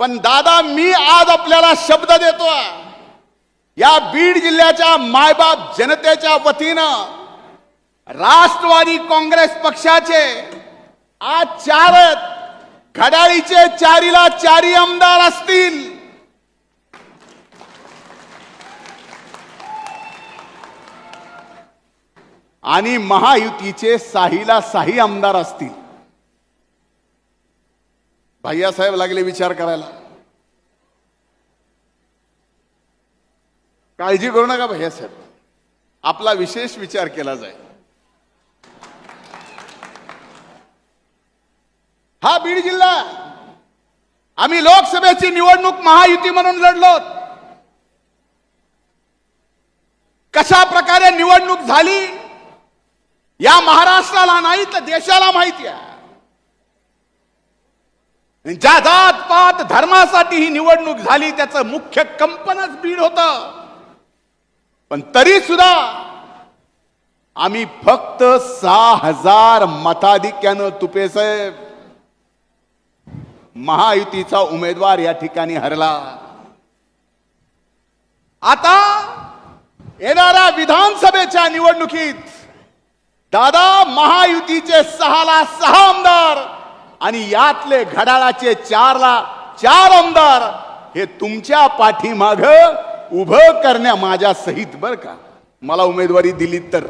पण दादा मी आज आपल्याला शब्द देतो या बीड जिल्ह्याच्या मायबाप जनतेच्या वतीनं राष्ट्रवादी काँग्रेस पक्षाचे आज चारत घड्याळीचे चारीला चारी आमदार असतील. आणि महायुतीचे साहीला साही आमदार असतील. भैयासाहेब लागले विचार करायला. काळजी करू नका भैयासाहेब आपला विशेष विचार केला जाईल हा बीड जिल्हा. आम्ही लोकसभेची निवडणूक महायुती म्हणून लढलो. कशा प्रकारे निवडणूक झाली? या महाराष्ट्राला नाही तर देशाला माहिती आहे. ज्या जात पात धर्मासाठी ही निवडणूक झाली त्याचं मुख्य कंपनच बीड होत. पण तरी सुद्धा आम्ही फक्त सहा हजार मताधिक्यानं तुपे साहेब. महायुतीचा उमेदवार या ठिकाणी हरला. आता येणाऱ्या विधानसभेच्या निवडणुकीत दादा महायुतीचे सहाला सहा आमदार आणि यातले घड्याळाचे चारला चार आमदार हे तुमच्या पाठीमाग उभं करण्या माझ्या सहित बर का? मला उमेदवारी दिली तर.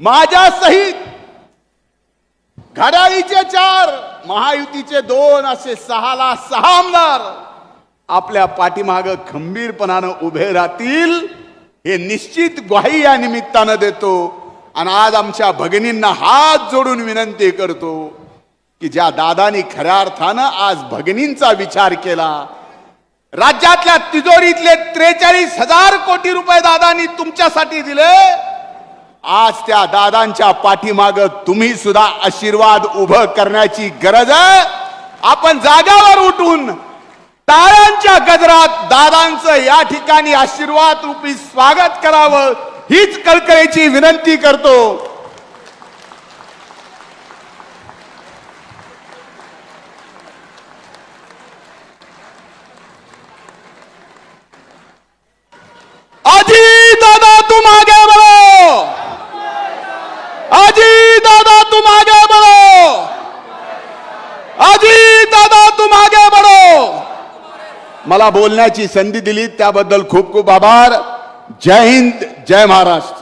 माझ्या सहित घड्याळीचे चार महायुतीचे दोन असे सहाला सहा आमदार आपल्या पाठीमाग खंबीरपणानं उभे राहतील हे निश्चित ग्वाही या निमित्तानं देतो. आणि आज आमच्या भगिनींना हात जोडून विनंती करतो की ज्या दादानी खऱ्या अर्थानं आज भगिनींचा विचार केला राज्यातल्या तिजोरीतले त्रेचाळीस हजार कोटी रुपये दादानी तुमच्यासाठी दिले आज त्या दादांच्या पाठीमाग तुम्ही सुद्धा आशीर्वाद उभं करण्याची गरज आहे. आपण जागावर उठून टाळ्यांच्या गजरात दादांचं या ठिकाणी आशीर्वाद रूपी स्वागत करावं हीच कळकळीची विनंती करतो. अजी दादा तू मागे बरो अजी दादा तू मागे बरो आजी दादा तू मागे बरो मला बोलण्याची संधी दिली त्याबद्दल खूप खूप आभार. जय हिंद. जय महाराष्ट्र.